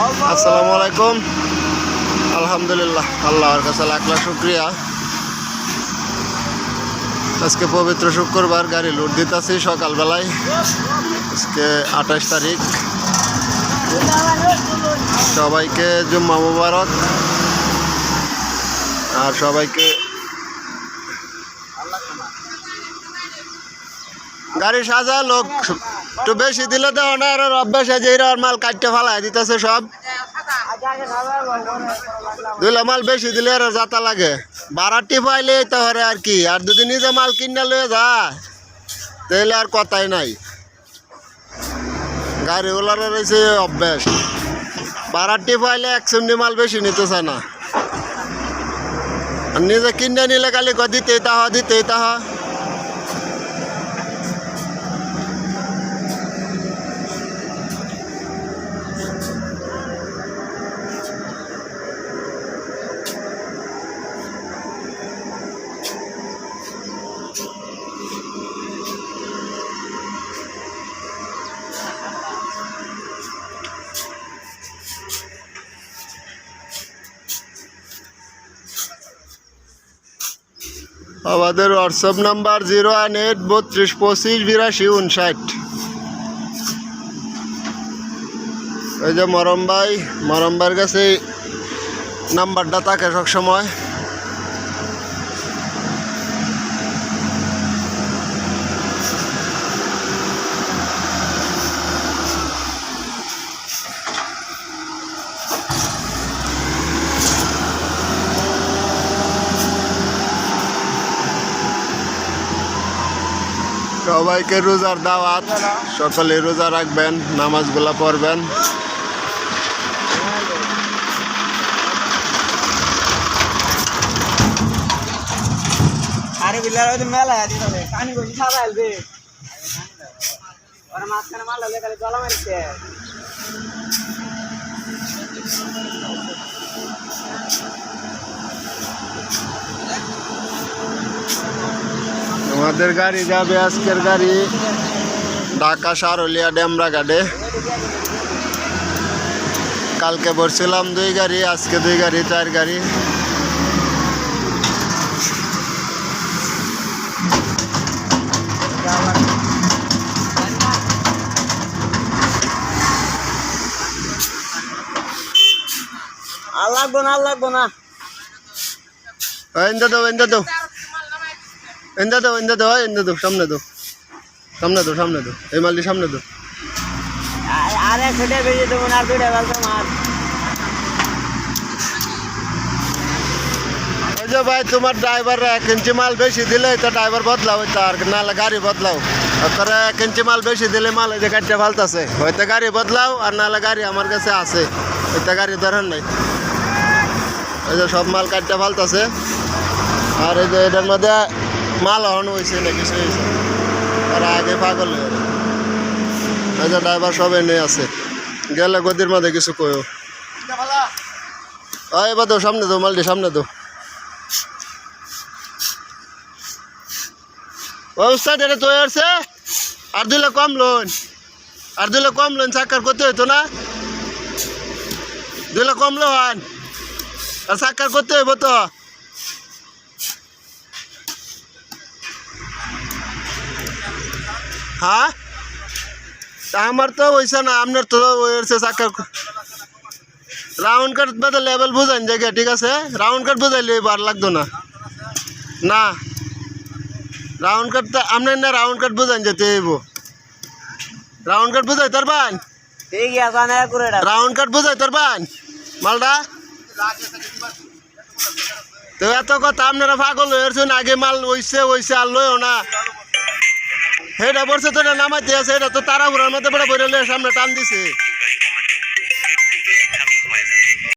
আসসালামু আলাইকুম। আলহামদুলিল্লাহ, আল্লাহর কাছে লাখ লাখ শুক্রিয়া। আজকে পবিত্র শুক্রবার, গাড়ি লোড দিতেছি সকালবেলায়। আজকে আঠাশ তারিখ। সবাইকে জুম্মা মুবারক। আর সবাইকে গাড়ি সাজা, লোক একটু বেশি দিলে তো আর অভ্যাস আছে এরা মাল কাটতে ফালাই দিতেছে সব। দুইলা মাল বেশি দিলে আর যাতা লাগে। বারাটি পাইলে তো হরে আর কি, আর যদি নিজে মাল কিনে লয়ে যা তাহলে আর কথাই নাই। গাড়িওয়ালার রয়েছে অভ্যাস। বারাটি পাইলে এক সেমনি মাল বেশি নিতে চায় না। নিজে কিনে নিলে খালি ক দিতেই তাহা দিতেই তাহা। আমাদের WhatsApp number zero one eight বত্রিশ পঁচিশ বিরাশি উনষাট। ওই যে মরম ভাই, মরম ভাইয়ের কাছে নাম্বারটা থাকে সবসময়। সবাইকে রোজার দাওয়াত। সকলে রোজা রাখবেন নামাজগুলা পড়বেন। মাঝখানে মাল হলে খালি গলা মারছে। আমাদের গাড়ি যাবে আজকের গাড়ি ঢাকা সারলিয়া ডেমরা ঘাটে কালকে বলছিলাম দুই গাড়ি আজকে দুই গাড়ি চার গাড়ি। আর লাগবো না আর লাগবো না। এন্দা দাও এন্দা দাও এন্দা দাও এন্দা দাও সামনে দাও। সামনে দাও সামনে দাও। এই মালটি সামনে দাও। আর- এক বেরিয়ে দেবো না দুইটা বেলতে মার। যে ভাই তোমার ড্রাইভার এক ইঞ্চি মাল বেশি দিলে তো ড্রাইভার বদলাও হইতো আর নাহলে গাড়ি বদলাও। করে এক ইঞ্চি মাল বেশি দিলে মাল ওই যে গাড়িটা ফালতাছে। হয়তো গাড়ি বদলাও আর নাহলে গাড়ি আমার কাছে আছে। হয়তো গাড়ি ধরেন নাই। ওই যে সব মাল কাটতে ফালতাছে। আর এই যে এটার মধ্যে মাল হন হয়েছে না কিছু হয়েছে আর আগে পাগল যে ড্রাইভার সব এনে আছে। গেলে গদির মধ্যে কিছু কয়ও এবার তো সামনে তো মালটি সামনে তো অবস্থা এটা তো আসছে আর দিলে কম লোন। আর দিলে কম লোন সাক্ষাৎ করতে হইতো না। দিলে কম লোন। আর সাক্ষাৎ করতে হইব তো। হ্যাঁ? আমার তো হয়েছে না আপনার তো হয়েছে সাক্ষাৎ রাউন্ড কাট বাদে লেভেল বুঝাইন জায়গা ঠিক আছে? রাউন্ড কাট বুঝাইলে বার লাগতো না। না। রাউন্ড কাট তো আপনার না রাউন্ড কাট বুঝাইন যেতে হইব। রাউন্ড কাট বুঝাই তোর বান? রাউন্ড কাট বুঝাই তোর বান? মালটা তো এত কথা আপনারা পাগল হয়েছেন আগে মাল ওইছে ওইছে আর লইও না। সেটা বলছে তো এটা নামাইতে আছে এটা তো তারা ঘুরার মধ্যে পড়ে বইরে সামনে টান দিছে।